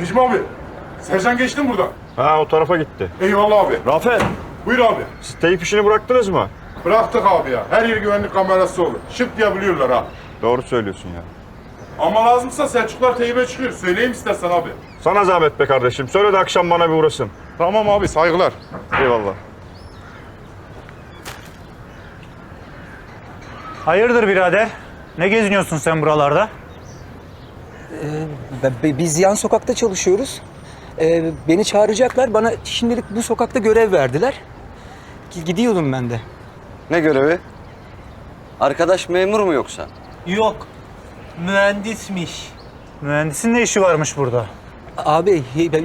Necmi abi. Sercan geçti mi buradan? Ha o tarafa gitti. Eyvallah abi. Rafet, Buyur abi. siz teyip işini bıraktınız mı? Bıraktık abi ya. Her yer güvenlik kamerası olur. Şıp diye biliyorlar ha. Doğru söylüyorsun ya. Ama lazımsa Selçuklar teybe çıkıyor. Söyleyeyim istersen abi. Sana zahmet be kardeşim. Söyle de akşam bana bir uğrasın. Tamam abi saygılar. Eyvallah. Hayırdır birader? Ne geziniyorsun sen buralarda? Be- Biz yan sokakta çalışıyoruz. Ee, beni çağıracaklar. Bana şimdilik bu sokakta görev verdiler. Gi- Gidiyordum ben de. Ne görevi? Arkadaş memur mu yoksa? Yok. Mühendismiş. Mühendisin ne işi varmış burada? Abi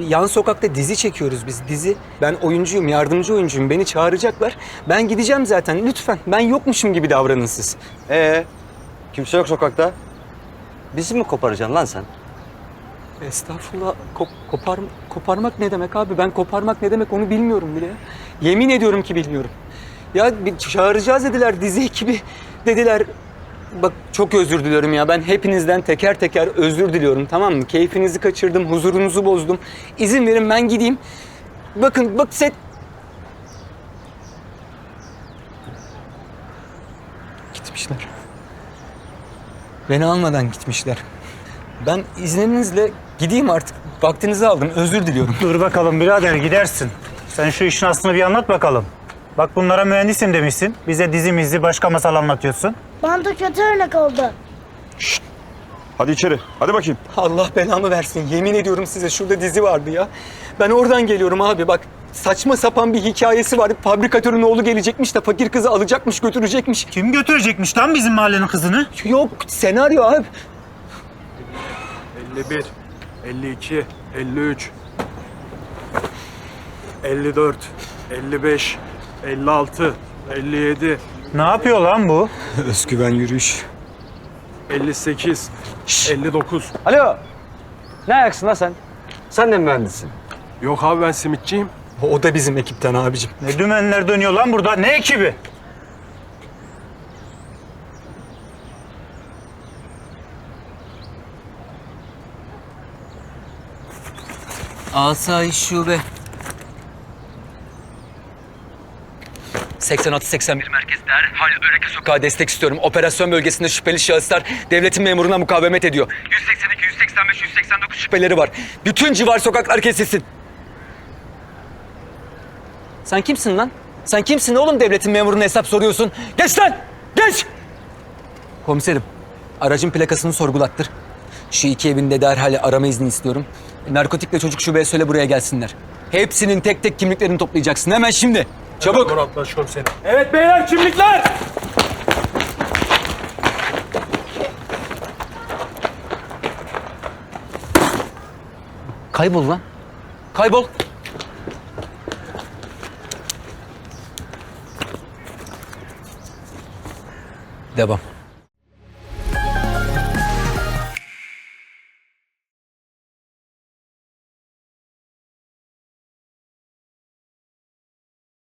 yan sokakta dizi çekiyoruz biz dizi. Ben oyuncuyum, yardımcı oyuncuyum. Beni çağıracaklar. Ben gideceğim zaten. Lütfen. Ben yokmuşum gibi davranın siz. Ee, kimse yok sokakta. Bizi mi koparacaksın lan sen? Estağfurullah. Ko- kopar koparmak ne demek abi? Ben koparmak ne demek onu bilmiyorum bile. Yemin ediyorum ki bilmiyorum. Ya bir çağıracağız dediler dizi ekibi dediler. Bak çok özür diliyorum ya. Ben hepinizden teker teker özür diliyorum tamam mı? Keyfinizi kaçırdım, huzurunuzu bozdum. İzin verin ben gideyim. Bakın bak set... Gitmişler. Beni almadan gitmişler. Ben izninizle gideyim artık. Vaktinizi aldım. Özür diliyorum. Dur bakalım birader gidersin. Sen şu işin aslını bir anlat bakalım. Bak bunlara mühendisim demişsin. Bize dizimizi başka masal anlatıyorsun. Bana da kötü örnek oldu. Hadi içeri. Hadi bakayım. Allah belamı versin. Yemin ediyorum size şurada dizi vardı ya. Ben oradan geliyorum abi bak. Saçma sapan bir hikayesi var. Fabrikatörün oğlu gelecekmiş de fakir kızı alacakmış götürecekmiş. Kim götürecekmiş lan bizim mahallenin kızını? Yok senaryo abi. 51, 52, 53, 54, 55, 56, 57, Ne yapıyor lan bu? Özgüven yürüyüş. 58, 59. Alo. Ne ayaksın lan sen? Sen de mühendissin? Yok abi ben simitçiyim. O da bizim ekipten abicim. Ne dümenler dönüyor lan burada? Ne ekibi? Asayiş Şube. 86-81 merkez derhal Öreke Sokağı destek istiyorum. Operasyon bölgesinde şüpheli şahıslar devletin memuruna mukavemet ediyor. 182, 185, 189 şüpheleri var. Bütün civar sokaklar kesilsin. Sen kimsin lan? Sen kimsin oğlum devletin memuruna hesap soruyorsun? Geç lan! Geç! Komiserim, aracın plakasını sorgulattır. Şu iki evinde derhal arama izni istiyorum. Narkotikle çocuk şubeye söyle buraya gelsinler. Hepsinin tek tek kimliklerini toplayacaksın hemen şimdi. Çabuk. Murat başkomiserim. Evet beyler kimlikler! Kaybol lan. Kaybol. Devam.